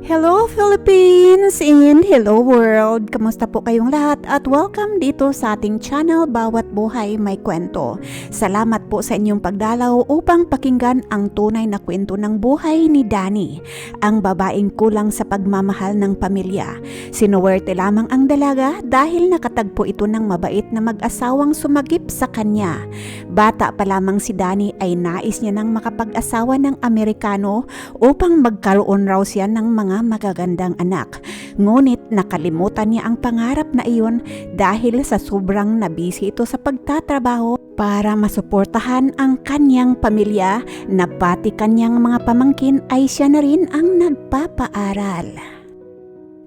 Hello Philippines and hello world! Kamusta po kayong lahat at welcome dito sa ating channel Bawat Buhay May Kwento. Salamat po sa inyong pagdalaw upang pakinggan ang tunay na kwento ng buhay ni Danny, ang babaeng kulang sa pagmamahal ng pamilya. Sinuwerte lamang ang dalaga dahil nakatagpo ito ng mabait na mag-asawang sumagip sa kanya. Bata pa lamang si Danny ay nais niya ng makapag-asawa ng Amerikano upang magkaroon raw siya ng mga magagandang anak. Ngunit nakalimutan niya ang pangarap na iyon dahil sa sobrang nabisi ito sa pagtatrabaho para masuportahan ang kanyang pamilya na pati kanyang mga pamangkin ay siya na rin ang nagpapaaral.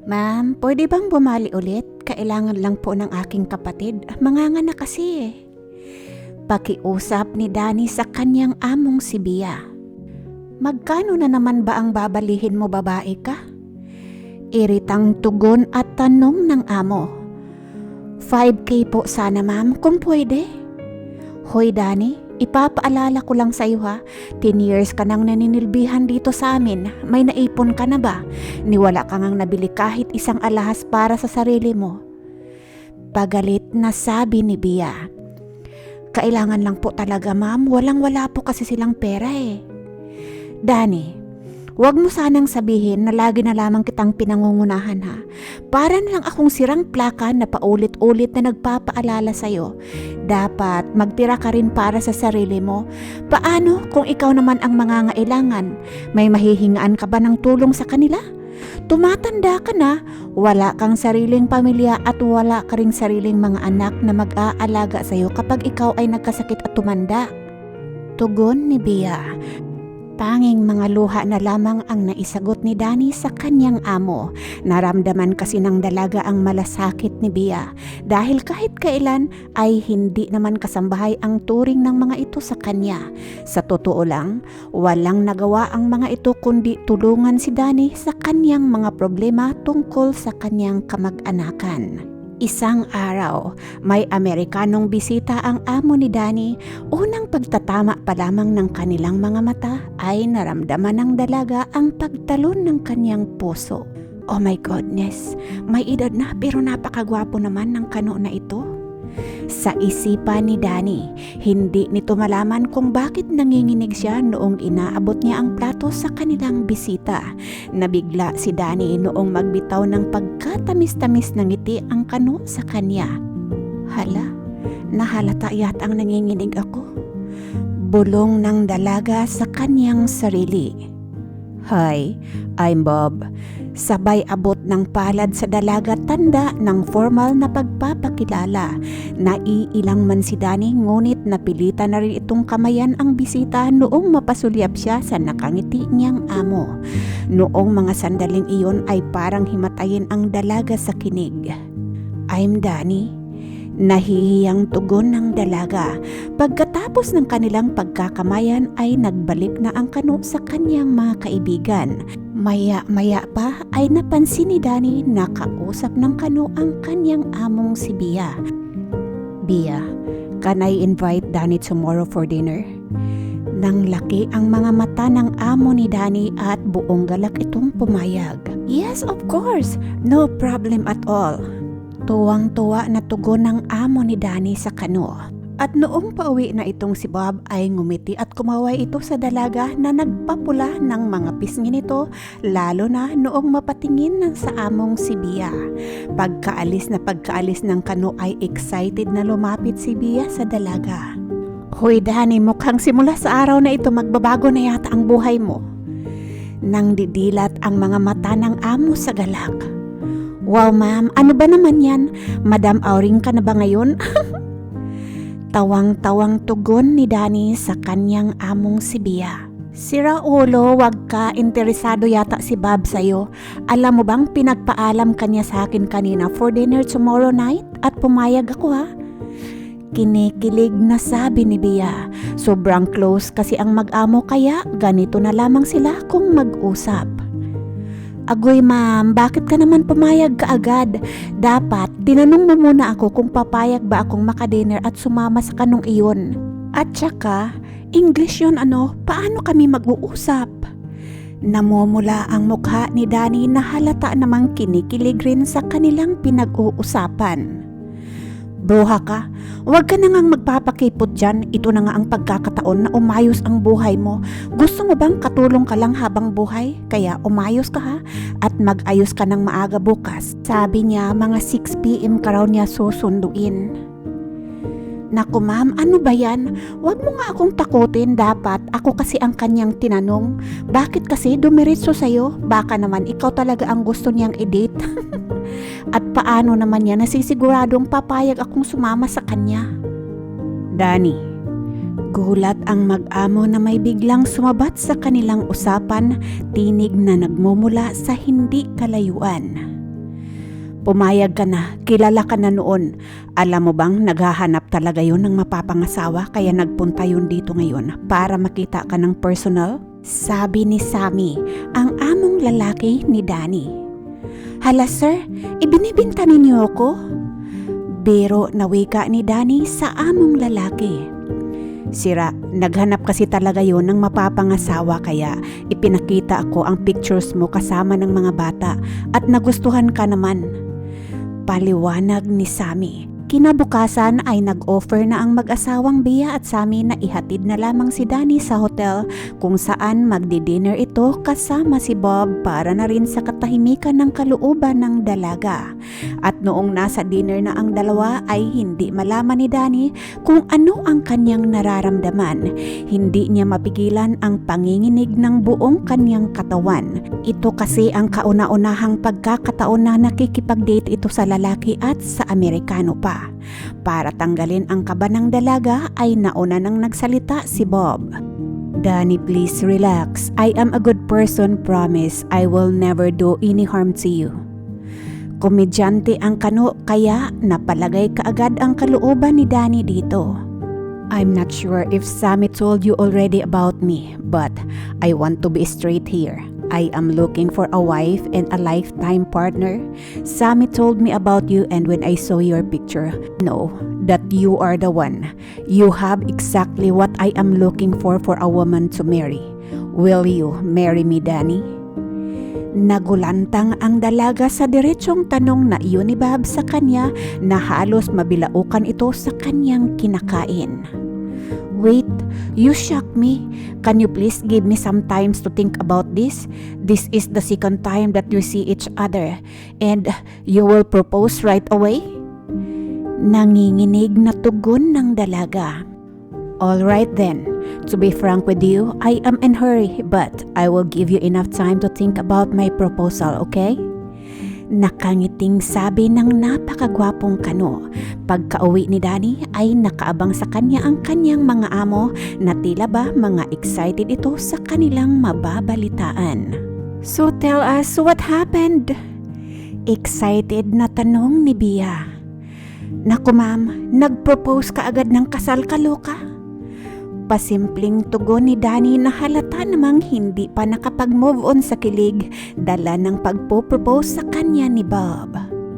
Ma'am, pwede bang bumali ulit? Kailangan lang po ng aking kapatid. Manganga na kasi eh. Pakiusap ni Danny sa kanyang among si Bia. Magkano na naman ba ang babalihin mo babae ka? Iritang tugon at tanong ng amo. 5K po sana ma'am kung pwede. Hoy Dani, ipapaalala ko lang sa iyo ha. 10 years ka nang naninilbihan dito sa amin. May naipon ka na ba? Niwala ka ngang nabili kahit isang alahas para sa sarili mo. Pagalit na sabi ni Bia. Kailangan lang po talaga ma'am, walang wala po kasi silang pera eh. Dani, huwag mo sanang sabihin na lagi na lamang kitang pinangungunahan ha. Para na lang akong sirang plaka na paulit-ulit na nagpapaalala sa'yo. Dapat magtira ka rin para sa sarili mo. Paano kung ikaw naman ang mangangailangan? May mahihingaan ka ba ng tulong sa kanila? Tumatanda ka na, wala kang sariling pamilya at wala ka ring sariling mga anak na mag-aalaga sa'yo kapag ikaw ay nagkasakit at tumanda. Tugon ni Bia, Tanging mga luha na lamang ang naisagot ni Danny sa kanyang amo. Naramdaman kasi ng dalaga ang malasakit ni Bia dahil kahit kailan ay hindi naman kasambahay ang turing ng mga ito sa kanya. Sa totoo lang, walang nagawa ang mga ito kundi tulungan si Danny sa kanyang mga problema tungkol sa kanyang kamag-anakan. Isang araw, may Amerikanong bisita ang amo ni Danny. Unang pagtatama pa lamang ng kanilang mga mata ay naramdaman ng dalaga ang pagtalon ng kanyang puso. Oh my goodness, may edad na pero napakagwapo naman ng kano na ito. Sa isipan ni Danny, hindi nito malaman kung bakit nanginginig siya noong inaabot niya ang plato sa kanilang bisita. Nabigla si Danny noong magbitaw ng pagkatamis-tamis ng ngiti ang kano sa kanya. Hala, nahalata yata ang nanginginig ako. Bulong ng dalaga sa kanyang sarili. Hi, I'm Bob. Sabay abot ng palad sa dalaga tanda ng formal na pagpapakilala. Naiilang man si Danny ngunit napilitan na rin itong kamayan ang bisita noong mapasulyap siya sa nakangiti niyang amo. Noong mga sandaling iyon ay parang himatayin ang dalaga sa kinig. I'm Danny. Nahihiyang tugon ng dalaga. Pagkatapos ng kanilang pagkakamayan ay nagbalik na ang kano sa kanyang mga kaibigan. Maya-maya pa ay napansin ni Danny na kausap ng kano ang kanyang among si Bia. Bia, can I invite Danny tomorrow for dinner? Nang laki ang mga mata ng amo ni Danny at buong galak itong pumayag. Yes, of course. No problem at all. Tuwang-tuwa na tugon ng amo ni Danny sa kano. At noong pauwi na itong si Bob ay ngumiti at kumaway ito sa dalaga na nagpapula ng mga pisngi nito lalo na noong mapatingin ng sa among si Bia. Pagkaalis na pagkaalis ng kano ay excited na lumapit si Bia sa dalaga. Hoy Danny, mukhang simula sa araw na ito magbabago na yata ang buhay mo. Nang didilat ang mga mata ng amo sa galak. Wow ma'am, ano ba naman yan? Madam Auring ka na ba ngayon? Tawang-tawang tugon ni Danny sa kanyang among si Bia. Sira ulo, wag ka, interesado yata si Bob sa'yo. Alam mo bang pinagpaalam kanya sa akin kanina for dinner tomorrow night? At pumayag ako ha? Kinikilig na sabi ni Bia. Sobrang close kasi ang mag-amo kaya ganito na lamang sila kung mag-usap. Agoy ma'am, bakit ka naman pumayag ka agad? Dapat, tinanong mo muna ako kung papayag ba akong makadinner at sumama sa kanong iyon. At saka, English yon ano, paano kami mag-uusap? Namumula ang mukha ni Danny na halata namang kinikilig rin sa kanilang pinag-uusapan. Bruha ka, huwag ka na ngang magpapakipot dyan. Ito na nga ang pagkakataon na umayos ang buhay mo. Gusto mo bang katulong ka lang habang buhay? Kaya umayos ka ha at mag-ayos ka ng maaga bukas. Sabi niya mga 6pm ka raw niya susunduin. Naku ma'am, ano ba yan? Huwag mo nga akong takutin dapat. Ako kasi ang kanyang tinanong. Bakit kasi dumiretso sa'yo? Baka naman ikaw talaga ang gusto niyang i-date. At paano naman niya nasisiguradong papayag akong sumama sa kanya? Danny, gulat ang mag-amo na may biglang sumabat sa kanilang usapan, tinig na nagmumula sa hindi kalayuan. Pumayag ka na, kilala ka na noon. Alam mo bang naghahanap talaga yon ng mapapangasawa kaya nagpunta yun dito ngayon para makita ka ng personal? Sabi ni Sammy, ang among lalaki ni Danny. Hala sir, ibinibinta ninyo ako? Biro na wika ni Danny sa among lalaki. Sira, naghanap kasi talaga yon ng mapapangasawa kaya ipinakita ako ang pictures mo kasama ng mga bata at nagustuhan ka naman. Paliwanag ni Sammy. Kinabukasan ay nag-offer na ang mag-asawang Bia at Sammy na ihatid na lamang si Danny sa hotel kung saan magdi-dinner ito kasama si Bob para na rin sa katahimikan ng kalooban ng dalaga. At noong nasa dinner na ang dalawa ay hindi malaman ni Danny kung ano ang kanyang nararamdaman. Hindi niya mapigilan ang panginginig ng buong kanyang katawan. Ito kasi ang kauna-unahang pagkakataon na nakikipag-date ito sa lalaki at sa Amerikano pa. Para tanggalin ang kaba ng dalaga ay nauna nang nagsalita si Bob. Danny, please relax. I am a good person, promise. I will never do any harm to you. Komedyante ang kano kaya napalagay kaagad ang kalooban ni Danny dito. I'm not sure if Sammy told you already about me, but I want to be straight here. I am looking for a wife and a lifetime partner. Sammy told me about you and when I saw your picture, no, that you are the one. You have exactly what I am looking for for a woman to marry. Will you marry me, Danny? Nagulantang ang dalaga sa diretsong tanong na iyon ni Bob sa kanya na halos mabilaukan ito sa kanyang kinakain. Wait, you shock me. Can you please give me some time to think about this? This is the second time that we see each other and you will propose right away? Nanginginig na tugon ng dalaga. All right then. To be frank with you, I am in hurry but I will give you enough time to think about my proposal, okay? Nakangiting sabi ng napakagwapong kano. Pagka-uwi ni Danny ay nakaabang sa kanya ang kanyang mga amo na tila ba mga excited ito sa kanilang mababalitaan. So tell us what happened? Excited na tanong ni Bia. Naku ma'am, nag-propose ka agad ng kasal ka loka? Pasimpleng tugon ni Danny na halata namang hindi pa nakapag-move on sa kilig dala ng pagpo-propose sa kanya ni Bob.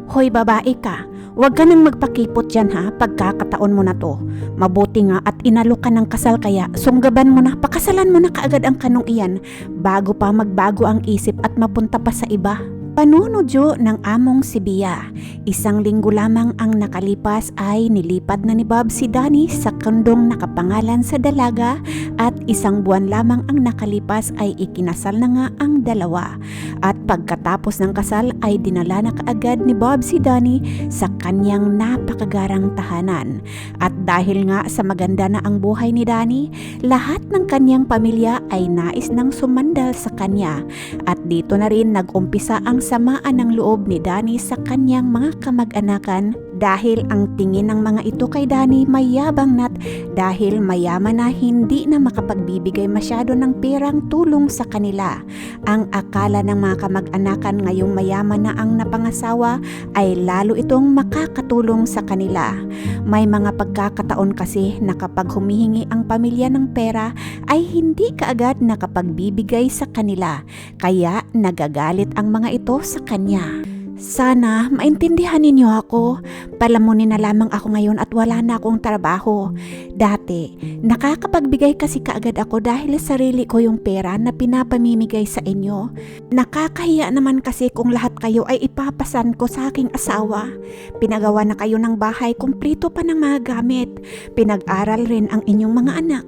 Hoy babae ka, huwag ka nang magpakipot dyan ha pagkakataon mo na to. Mabuti nga at inalo ka ng kasal kaya sunggaban mo na, pakasalan mo na kaagad ang kanong iyan bago pa magbago ang isip at mapunta pa sa iba. Panunodyo ng among si Bia. Isang linggo lamang ang nakalipas ay nilipad na ni Bob si Danny sa kondong nakapangalan sa dalaga at isang buwan lamang ang nakalipas ay ikinasal na nga ang dalawa. At pagkatapos ng kasal ay dinala na kaagad ni Bob si Danny sa kanyang napakagarang tahanan. At dahil nga sa maganda na ang buhay ni Danny, lahat ng kanyang pamilya ay nais nang sumandal sa kanya. At dito na rin nag-umpisa ang samaan ng loob ni Danny sa kanyang mga kamag-anakan dahil ang tingin ng mga ito kay Danny mayabang nat dahil mayaman na hindi na makapagbibigay masyado ng perang tulong sa kanila. Ang akala ng mga kamag-anakan ngayong mayaman na ang napangasawa ay lalo itong makakatulong sa kanila. May mga pagkakataon kasi na kapag humihingi ang pamilya ng pera ay hindi kaagad nakapagbibigay sa kanila kaya nagagalit ang mga ito sa kanya. Sana maintindihan ninyo ako. Palamunin na lamang ako ngayon at wala na akong trabaho. Dati, nakakapagbigay kasi kaagad ako dahil sarili ko yung pera na pinapamimigay sa inyo. Nakakahiya naman kasi kung lahat kayo ay ipapasan ko sa aking asawa. Pinagawa na kayo ng bahay, kumplito pa ng mga gamit. Pinag-aral rin ang inyong mga anak.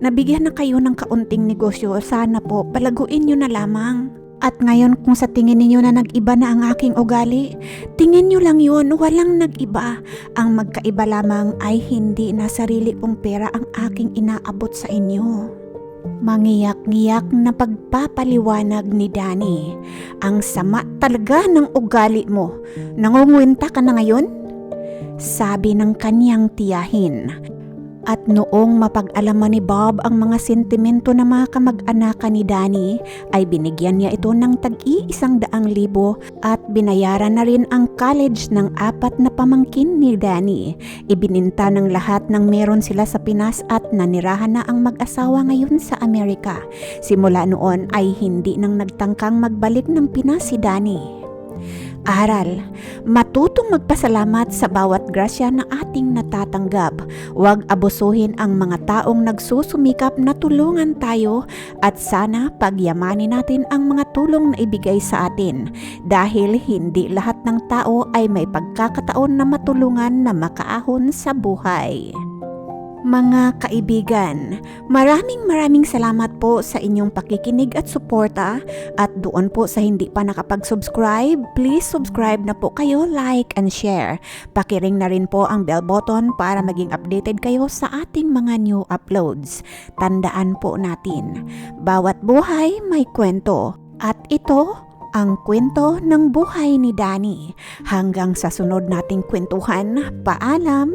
Nabigyan na kayo ng kaunting negosyo, sana po palaguin nyo na lamang. At ngayon kung sa tingin ninyo na nag-iba na ang aking ugali, tingin nyo lang yun, walang nag-iba. Ang magkaiba lamang ay hindi na sarili kong pera ang aking inaabot sa inyo. Mangiyak-ngiyak na pagpapaliwanag ni Danny. Ang sama talaga ng ugali mo. Nangungwinta ka na ngayon? Sabi ng kanyang tiyahin. At noong mapag-alaman ni Bob ang mga sentimento ng mga kamag-anakan ni Danny, ay binigyan niya ito ng tag-iisang daang libo at binayaran na rin ang college ng apat na pamangkin ni Danny. Ibininta ng lahat ng meron sila sa Pinas at nanirahan na ang mag-asawa ngayon sa Amerika. Simula noon ay hindi nang nagtangkang magbalik ng Pinas si Danny. Aral, matutong magpasalamat sa bawat grasya na ating natatanggap. Huwag abusuhin ang mga taong nagsusumikap na tulungan tayo at sana pagyamanin natin ang mga tulong na ibigay sa atin dahil hindi lahat ng tao ay may pagkakataon na matulungan na makaahon sa buhay. Mga kaibigan, maraming maraming salamat po sa inyong pakikinig at suporta at doon po sa hindi pa nakapag-subscribe, please subscribe na po kayo, like and share. Pakiring na rin po ang bell button para maging updated kayo sa ating mga new uploads. Tandaan po natin, bawat buhay may kwento at ito ang kwento ng buhay ni Danny. Hanggang sa sunod nating kwentuhan, paalam!